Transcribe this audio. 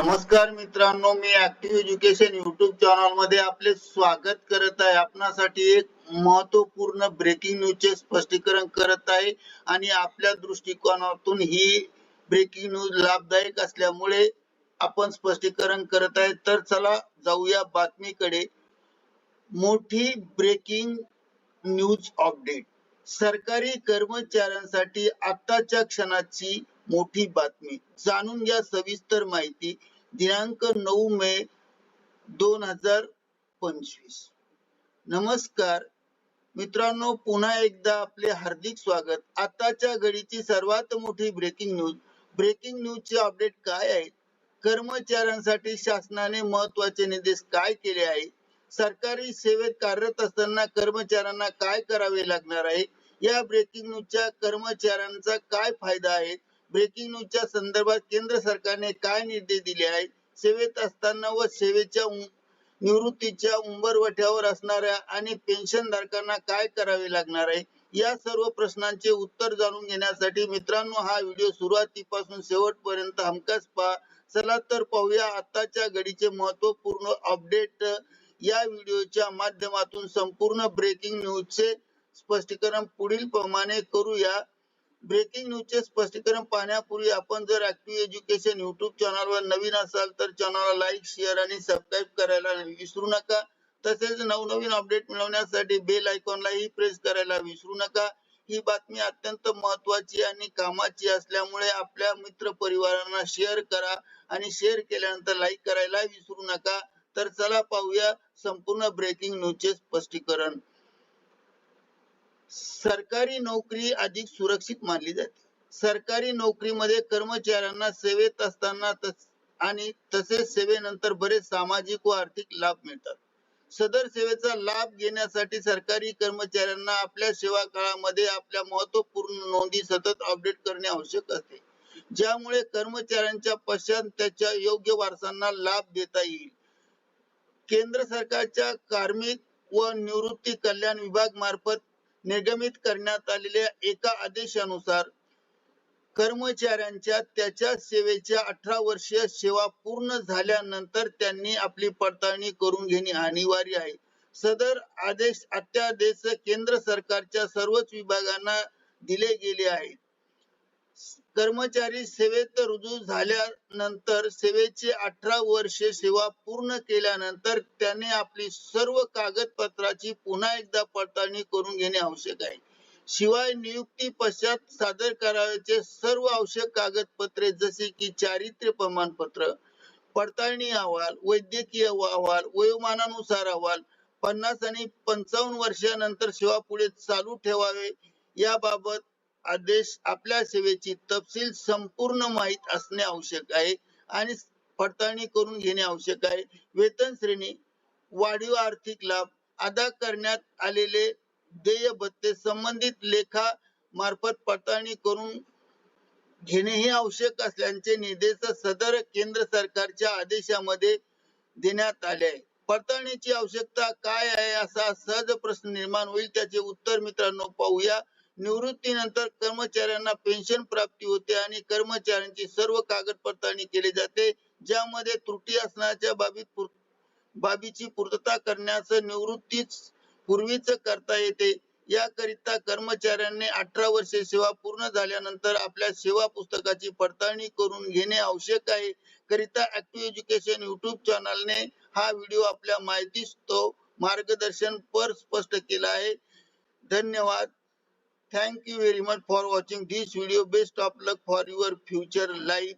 नमस्कार मित्रांनो मी ऍक्टिव्ह एज्युकेशन युट्यूब चॅनलमध्ये आपले स्वागत करत आहे. आपणासाठी एक महत्त्वपूर्ण ब्रेकिंग न्यूजचे स्पष्टीकरण करत आहे आणि आपल्या दृष्टिकोनातून ही ब्रेकिंग न्यूज लाभदायक असल्यामुळे आपण स्पष्टीकरण करत आहे. तर चला जाऊया बातमीकडे. मोठी ब्रेकिंग न्यूज अपडेट सरकारी कर्मचाऱ्यांसाठी आताच्या क्षणाची मोठी बातमी. जाणून घ्या सविस्तर माहिती. दिनांक नऊ मे दोन हजार पंचवीस. नमस्कार. मित्रांनो पुन्हा एकदा आपले हार्दिक स्वागत. आताच्या घडीची सर्वात मोठी ब्रेकिंग न्यूज ब्रेकिंग न्यूज चे अपडेट काय आहे? कर्मचाऱ्यांसाठी शासनाने महत्त्वाचे निर्देश काय केले आहे? सरकारी सेवेत कार्यरत असताना कर्मचाऱ्यांना काय करावे लागणार आहे? या ब्रेकिंग न्यूजच्या कर्मचाऱ्यांचा काय फायदा आहे? ब्रेकिंग न्यूजच्या संदर्भात केंद्र सरकारने काय निर्देश दिले आहेत? सेवेत असताना व सेवेच्या निवृत्तीच्या उंबरवठ्यावर असणाऱ्या आणि पेन्शन धारकांना काय करावे लागणार आहे? या सर्व प्रश्नांचे उत्तर जाणून घेण्यासाठी मित्रांनो हा व्हिडिओ सुरुवातीपासून शेवटपर्यंत हमखास पहा. चला तर पाहूया आताच्या घडीचे महत्त्वपूर्ण अपडेट. या व्हिडिओच्या माध्यमातून संपूर्ण ब्रेकिंग न्यूजचे स्पष्टीकरण पुढील प्रमाणे करूया. ब्रेकिंग न्यूजचे स्पष्टीकरण पाहण्यापूर्वी आपण जर ऍक्टिव्ह एज्युकेशन युट्यूब चॅनलवर नवीन असाल तर चॅनलला लाईक शेअर आणि सबस्क्राईब करायला विसरू नका. तसेच नवनवीन अपडेट मिळवण्यासाठी बेल आयकॉनलाही प्रेस करायला विसरू नका. ही बातमी अत्यंत महत्वाची आणि कामाची असल्यामुळे आपल्या मित्र परिवारांना शेअर करा आणि शेअर केल्यानंतर लाईक करायला विसरू नका. तर चला पाहूया संपूर्ण ब्रेकिंग न्यूजचे स्पष्टीकरण. सरकारी नोकरी अधिक सुरक्षित मानली जाते. सरकारी नोकरीमध्ये कर्मचाऱ्यांना सेवेत असताना तस- आणि तसेच सेवेनंतर बरेच सामाजिक व आर्थिक लाभ मिळतात. सदर सेवेचा लाभ घेण्यासाठी सरकारी कर्मचाऱ्यांना आपल्या सेवा काळामध्ये आपल्या महत्त्वपूर्ण नोंदी सतत अपडेट करणे आवश्यक असते. ज्यामुळे कर्मचाऱ्यांच्या पश्चात त्याच्या योग्य वारसांना लाभ देता येईल. केंद्र सरकारच्या कार्मिक व निवृत्ती कल्याण विभाग मार्फत निगमित करण्यात आलेल्या एका आदेशानुसार कर्मचाऱ्यांच्या त्याच्या सेवेच्या अठरा वर्षीय सेवा पूर्ण झाल्यानंतर त्यांनी आपली पडताळणी करून घेणे अनिवार्य आहे. सदर आदेश अत्यादेश केंद्र सरकारच्या सर्वच विभागांना दिले गेले आहे कर्मचारी सेवेत रुजू झाल्यानंतर सेवेचे अठरा वर्षे सेवा पूर्ण केल्यानंतर त्याने आपली सर्व कागदपत्राची पुन्हा एकदा पडताळणी करून घेणे आवश्यक आहे. शिवाय नियुक्ती पश्चात सादर करावयाचे सर्व आवश्यक कागदपत्रे जसे की चारित्र्य प्रमाणपत्र पडताळणी अहवाल वैद्यकीय अहवाल वयोमानानुसार अहवाल पन्नास आणि पंचावन्न वर्षानंतर सेवा पुढे चालू ठेवावे. याबाबत आदेश आपल्या सेवेची तपशील संपूर्ण माहीत असणे आवश्यक आहे आणि पडताळणी करून घेणे आवश्यक आहे. वेतन श्रेणी वाढीव आर्थिक लाभ अदा करण्यात आलेले देय भत्ते संबंधित लेखा मार्फत पडताळणी करून घेणे हे आवश्यक असल्याचे निर्देश सदर केंद्र सरकारच्या आदेशामध्ये देण्यात आले आहे. पडताळणीची आवश्यकता काय आहे असा सहज प्रश्न निर्माण होईल. त्याचे उत्तर मित्रांनो पाहूया. निवृत्तीनंतर कर्मचाऱ्यांना पेन्शन प्राप्ती होते आणि कर्मचाऱ्यांची सर्व कागद पडताळणी केली जाते ज्यामध्ये त्रुटी असण्याच्या बाबीत बाबीची पूर्तता करण्यास निवृत्तीच पूर्वीच करता येते. याकरिता कर्मचाऱ्यांनी अठरा वर्षे सेवा पूर्ण झाल्यानंतर आपल्या सेवा पुस्तकाची पडताळणी करून घेणे आवश्यक आहे. करिता ऍक्टिव्ह एज्युकेशन युट्यूब चॅनलने हा व्हिडिओ आपल्या माहितीस तो मार्गदर्शन पर स्पष्ट केला आहे. धन्यवाद. Thank you very much for watching this video. Best of luck for your future life.